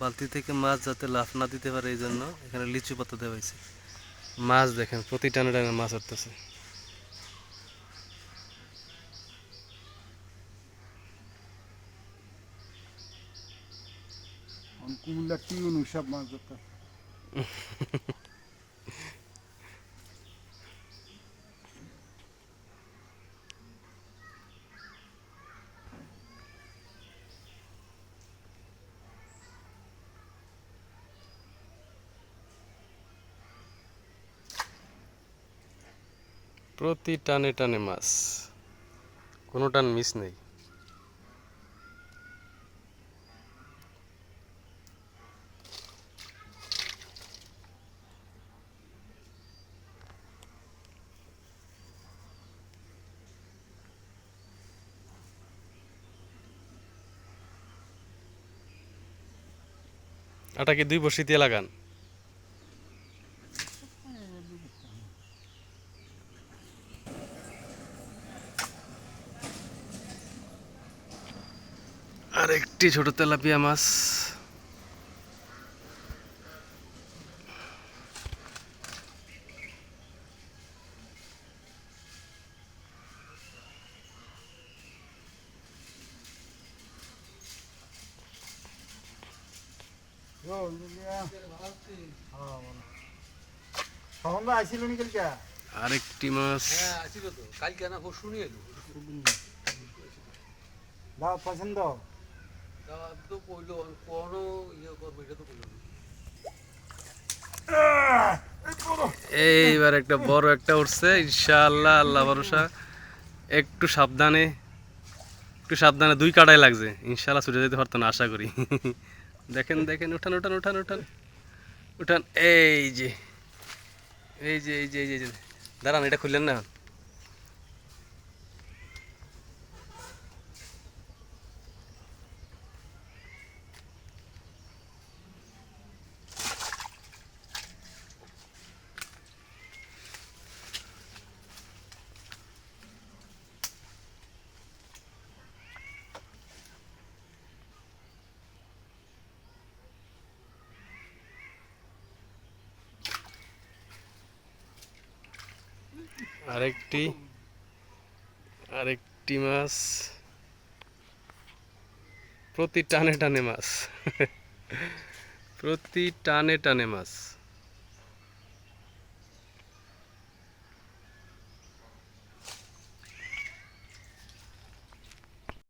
বালতি থেকে মাছ যাতে লাফ না দিতে পারে এই জন্য এখানে লিচু পাতা দেওয়া হয়েছে। মাছ দেখেন প্রতি টানে টানে মাছ উঠতেছে। কুমিল্লা টিউন সব মাছ ধরতে। প্রতি টানে টানে মাছ। কোনো টান মিস নেই। আটা কি দুই বসি দিয়ে লাগান। আর একটি ছোট তেলাপিয়া মাছ। সখন ভাই নি কালকে? আর একটি মাছ। হ্যাঁ কালকে না পরশু নিয়ে এলো। দাও পছন্দ? ইয়ে এইবার একটা বড় একটা উঠছে, ইনশাআল্লাহ, আল্লাহ ভরসা। একটু সাবধানে একটু সাবধানে দুই কাটাই লাগছে। ইনশাআল্লাহ ছুটে যেতে পারতো না, আশা করি। দেখেন দেখেন, উঠান উঠান উঠান উঠান উঠান। এই যে এই যে এই যে এই যে দাঁড়ান, এটা খুললেন না আরেকটি আরেকটি মাছ। প্রতি টানে টানে মাছ। প্রতি টানে টানে মাছ।